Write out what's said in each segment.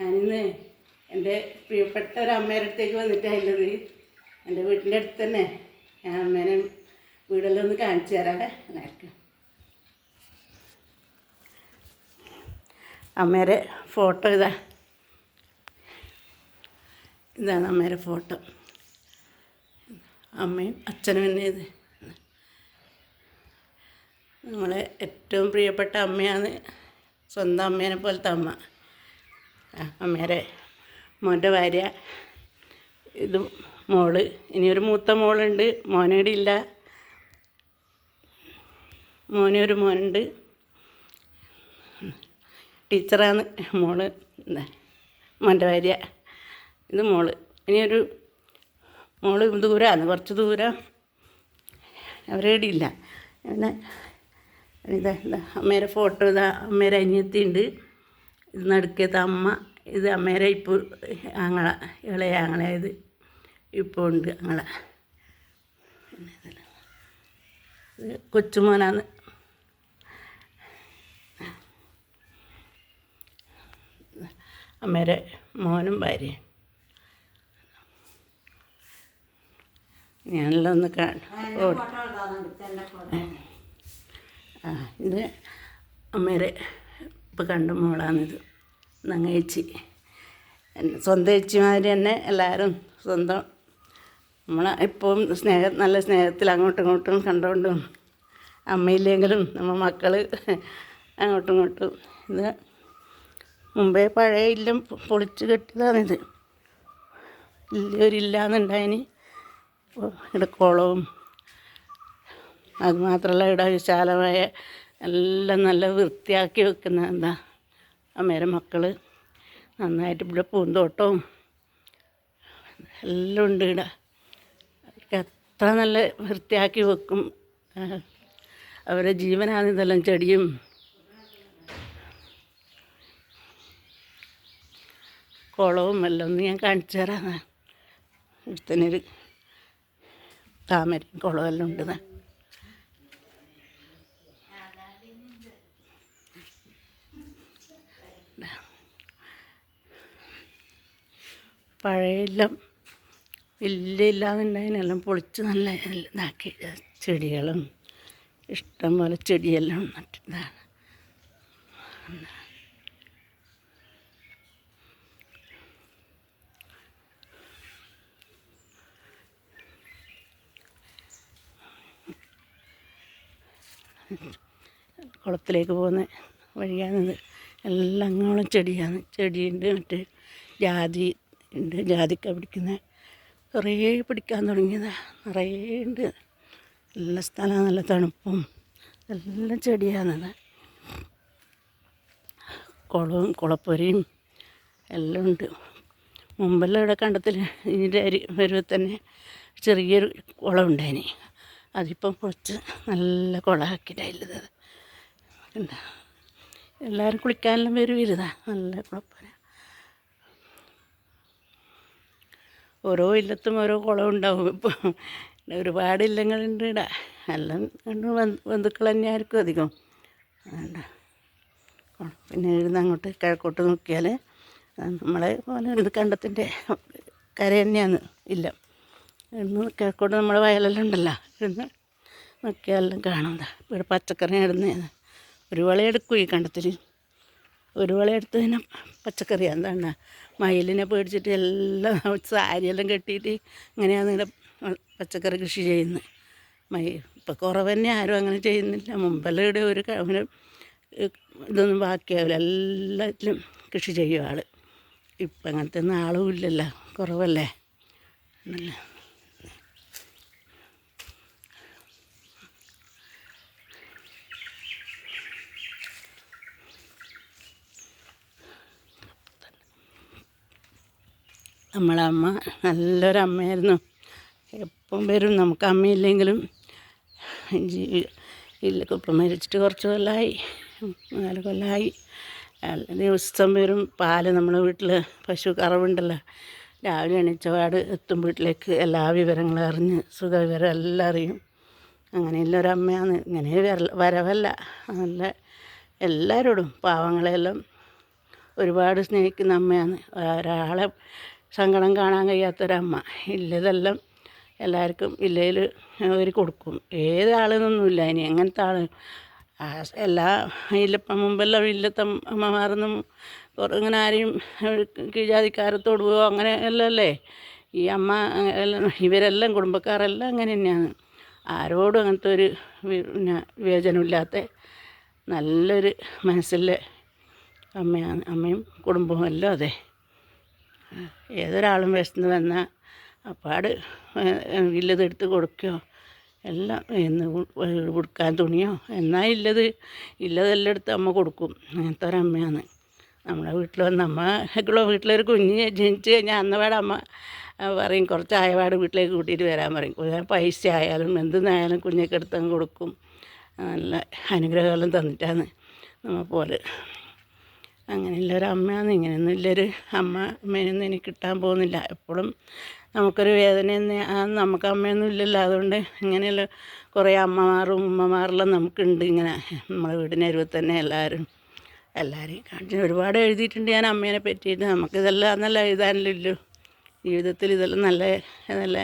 ഞാനിന്ന് എന്റെ പ്രിയപ്പെട്ട ഒരു അമ്മയുടെ അടുത്തേക്ക് വന്നിട്ടായുള്ളത് എന്റെ വീട്ടിന്റെ അടുത്ത് തന്നെ. ഞാൻ അമ്മേനെ വീടെല്ലാം ഒന്ന് കാണിച്ചു തരാവേ. എല്ലാവർക്കും അമ്മേരെ ഫോട്ടോ ഇതാ. ഇതാണ് അമ്മേരെ ഫോട്ടോ. അമ്മയും അച്ഛനും തന്നെ ഇത്. നമ്മളെ ഏറ്റവും പ്രിയപ്പെട്ട അമ്മയാണ് സ്വന്തം അമ്മേനെ പോലത്തെ അമ്മ. അമ്മേരെ മോന്റെ ഭാര്യ ഇത് മോൾ. ഇനിയൊരു മൂത്ത മോളുണ്ട് മോനയുടെ ഇല്ല. മോനൊരു മോനുണ്ട്. ടീച്ചറാണ് മോൾ. മോന്റെ ഭാര്യ ഇത് മോൾ. ഇനിയൊരു മോൾ ദൂരമാണ് കുറച്ച് ദൂരം. അവരുടെ ഇല്ല. പിന്നെ ഇതാ അമ്മേരെ ഫോട്ടോ ഇതാ അമ്മേരെ അനിയത്തി ഉണ്ട് ഇത് നടുക്കിയത് അമ്മ ഇത് അമ്മേരെ ഇപ്പോൾ ആങ്ങള ഇളയ ഇത് ഇപ്പോൾ ഉണ്ട് ആങ്ങള. കൊച്ചുമോനാണ്. അമ്മേരെ മോനും ഭാര്യയും. ഞാനെല്ലാം ഒന്ന് കാണും ആ ഇത് അമ്മേരെ ഇപ്പം കണ്ട മോളാണിത്. നങ്ങേച്ചി സ്വന്തം ഏച്ചിമാർ തന്നെ എല്ലാവരും സ്വന്തം. നമ്മൾ എപ്പോഴും സ്നേഹ നല്ല സ്നേഹത്തിൽ അങ്ങോട്ടും ഇങ്ങോട്ടും കണ്ടുകൊണ്ടും അമ്മയില്ലെങ്കിലും നമ്മൾ മക്കൾ അങ്ങോട്ടും ഇങ്ങോട്ടും ഇത് മുമ്പേ പഴയ ഇല്ലം പൊളിച്ച് കെട്ടിയതാണിത്. ഇല്ലൊരില്ലാന്നുണ്ടായിന്. ഇവിടെ കുളവും. അതുമാത്രമല്ല ഇവിടെ വിശാലമായ എല്ലാം നല്ല വൃത്തിയാക്കി വെക്കുന്ന എന്താ അമ്മേരെ മക്കൾ നന്നായിട്ട് ഇവിടെ പൂന്തോട്ടവും എല്ലാം ഉണ്ട് ഇവിടെ. അവർക്ക് അത്ര നല്ല വൃത്തിയാക്കി വെക്കും. അവരെ ജീവനാണ് ഇതെല്ലാം ചെടിയും. കുളവും എല്ലാം ഒന്ന് ഞാൻ കാണിച്ചു തരാം. ഇവിടുത്തെ ഒരു താമരയും കുളമെല്ലാം ഉണ്ട്. പഴയെല്ലാം വലിയ ഇല്ലാന്നുണ്ടായതിനെല്ലാം പൊളിച്ച് നല്ല ഇതാക്കി. ചെടികളും ഇഷ്ടം പോലെ ചെടിയെല്ലാം നട്ടിതാണ് കുളത്തിലേക്ക് പോകുന്ന വഴിയാണിത് എല്ലാം അങ്ങോളം ചെടിയാണ്. ചെടിയുണ്ട് മറ്റേ ജാതി ഉണ്ട്. ജാതിക്ക പിടിക്കുന്നത് കുറേ പിടിക്കാൻ തുടങ്ങിയത്. നിറയെ ഉണ്ട്. നല്ല സ്ഥലം നല്ല തണുപ്പും നല്ല ചെടിയാണത്. കുളവും കുളപ്പൊരയും എല്ലാം ഉണ്ട്. മുമ്പെല്ലാം ഇവിടെ കണ്ടത്തിൽ ഇതിന്റെ അരി വരുമ്പോൾ തന്നെ ചെറിയൊരു കുളം ഉണ്ടായിന്. അതിപ്പം കുറച്ച് നല്ല കുളമാക്കിയിട്ടായില്ലത് എല്ലാവരും കുളിക്കാനെല്ലാം വരും ഇരുതാ നല്ല കുഴപ്പമില്ല ഓരോ ഇല്ലത്തും ഓരോ കുളം ഉണ്ടാവും ഇപ്പോൾ ഒരുപാട് ഇല്ലങ്ങളുണ്ട് ഇട എല്ലാം കണ്ട് ബന്ധുക്കൾ തന്നെ ആയിരിക്കും അധികം പിന്നെ ഇവിടുന്ന് അങ്ങോട്ട് കിഴക്കോട്ട് നോക്കിയാൽ നമ്മളെ പോലെ ഇത് കണ്ടത്തിന്റെ കര തന്നെയാണ് ഇല്ല. ഇവിടുന്ന് കിഴക്കോട്ട് നമ്മളെ വയലെല്ലാം ഉണ്ടല്ലോ. ഇവിടുന്ന് നോക്കിയാലെല്ലാം കാണാം. ഇവിടെ പച്ചക്കറി ഇടുന്നതാണ് ഒരു വളയെടുക്കും ഈ കണ്ടത്തിൽ ഒരു വളയെടുത്ത് തന്നെ പച്ചക്കറി എന്താണ് മയിലിനെ പേടിച്ചിട്ട് എല്ലാം സാരിയെല്ലാം കെട്ടിയിട്ട് ഇങ്ങനെയാണ് ഇവിടെ പച്ചക്കറി കൃഷി ചെയ്യുന്നത്. മയിൽ ഇപ്പം കുറവ് തന്നെ ആരും അങ്ങനെ ചെയ്യുന്നില്ല. മുമ്പെല്ലാം ഇവിടെ ഒരു അങ്ങനെ ഇതൊന്നും ബാക്കിയാവില്ല. എല്ലാത്തിലും കൃഷി ചെയ്യും ആൾ ഇപ്പം അങ്ങനത്തെ ഒന്നും ആളും ഇല്ലല്ലോ. കുറവല്ലേ? ആണല്ലോ നമ്മളെ അമ്മ നല്ലൊരു അമ്മയായിരുന്നു എപ്പം വരും നമുക്ക് അമ്മയില്ലെങ്കിലും ഇല്ല ഇപ്പം മരിച്ചിട്ട് കുറച്ച് കൊല്ലമായി നാല് കൊല്ലമായി ദിവസം വരും പാൽ നമ്മുടെ വീട്ടിൽ പശു കറവുണ്ടല്ലോ. രാവിലെ എണീച്ചപാട് എത്തും വീട്ടിലേക്ക് എല്ലാ വിവരങ്ങളും അറിഞ്ഞ് സുഖവിവരം എല്ലാം അറിയും. അങ്ങനെയുള്ള ഒരമ്മയാണ്. ഇങ്ങനെ വര വരവല്ല. നല്ല എല്ലാവരോടും പാവങ്ങളെല്ലാം ഒരുപാട് സ്നേഹിക്കുന്ന അമ്മയാണ്. ഒരാളെ സങ്കടം കാണാൻ കഴിയാത്തൊരമ്മ. ഇല്ലതെല്ലാം എല്ലാവർക്കും ഇല്ലയിൽ അവർ കൊടുക്കും. ഏത് ആളെന്നൊന്നുമില്ല ഇനി എങ്ങനത്തെ ആൾ എല്ലാ ഇല്ലപ്പം മുമ്പെല്ലാം ഇല്ലത്തെ അമ്മമാരൊന്നും ഇങ്ങനെ ആരെയും കീഴാതിക്കാരത്തോട് പോവോ അങ്ങനെ എല്ലാം അല്ലേ ഈ അമ്മ ഇവരെല്ലാം കുടുംബക്കാരെല്ലാം അങ്ങനെ തന്നെയാണ്. ആരോടും അങ്ങനത്തെ ഒരു പിന്നെ വിവേചനമില്ലാത്ത നല്ലൊരു മനസ്സിലെ അമ്മയാണ്. അമ്മയും കുടുംബവും എല്ലാം അതെ. ഏതൊരാളും വിശന്ന് വന്നാൽ അപ്പാട് ഇല്ലത് എടുത്ത് കൊടുക്കുകയോ എല്ലാം എന്ന് ഉടുക്കാൻ തുണിയോ. എന്നാൽ ഇല്ലത്? ഇല്ലതെല്ലാം എടുത്ത് അമ്മ കൊടുക്കും. അങ്ങനത്തെ ഒരമ്മയാണ് നമ്മളെ വീട്ടിൽ വന്ന് അമ്മ ഒക്കെ വീട്ടിലൊരു കുഞ്ഞ് ജനിച്ച് കഴിഞ്ഞാൽ അന്നപാട് അമ്മ പറയും കുറച്ച് ആയപാട് വീട്ടിലേക്ക് കൂട്ടിയിട്ട് വരാൻ പറയും. പൈസ ആയാലും എന്തെന്നായാലും കുഞ്ഞൊക്കെ എടുത്ത് അങ്ങ് കൊടുക്കും. നല്ല അനുഗ്രഹമെല്ലാം തന്നിട്ടാണ് നമ്മ പോലെ അങ്ങനെയുള്ളൊരു അമ്മയാണ്. ഇങ്ങനെയൊന്നും ഇല്ലൊരു അമ്മ അമ്മേനൊന്നും എനിക്ക് കിട്ടാൻ പോകുന്നില്ല. എപ്പോഴും നമുക്കൊരു വേദന നമുക്ക് അമ്മയൊന്നും ഇല്ലല്ലോ. അതുകൊണ്ട് ഇങ്ങനെയുള്ള കുറേ അമ്മമാരും ഉമ്മമാരെല്ലാം നമുക്കുണ്ട് ഇങ്ങനെ. നമ്മുടെ വീടിന് അരുവത്ത് തന്നെ എല്ലാവരും. എല്ലാവരെയും കാണിച്ച് ഒരുപാട് എഴുതിയിട്ടുണ്ട് ഞാൻ അമ്മേനെ പറ്റിയിട്ട്. നമുക്കിതെല്ലാം നല്ല എഴുതാനില്ലല്ലോ. ജീവിതത്തിൽ ഇതെല്ലാം നല്ല നല്ല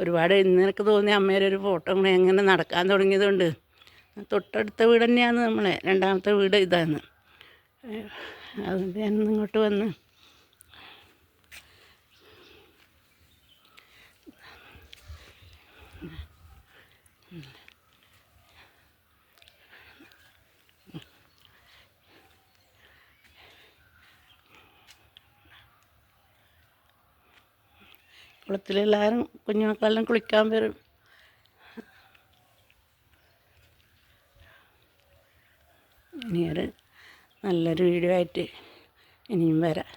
ഒരുപാട് നിനക്ക് തോന്നിയ അമ്മയുടെ ഒരു ഫോട്ടോ കൂടെ എങ്ങനെ നടക്കാൻ തുടങ്ങിയതുകൊണ്ട്. തൊട്ടടുത്ത വീട് തന്നെയാണ് നമ്മളെ. രണ്ടാമത്തെ വീട് ഇതാണ്. അതുകൊണ്ട് ഞാൻ ഇങ്ങോട്ട് വന്ന് കുളത്തിലെല്ലാവരും കുഞ്ഞുമക്കളെല്ലാം കുളിക്കാൻ വരും. ഇനിയൊരു നല്ലൊരു വീഡിയോ ആയിട്ട് ഇനിയും വരാം.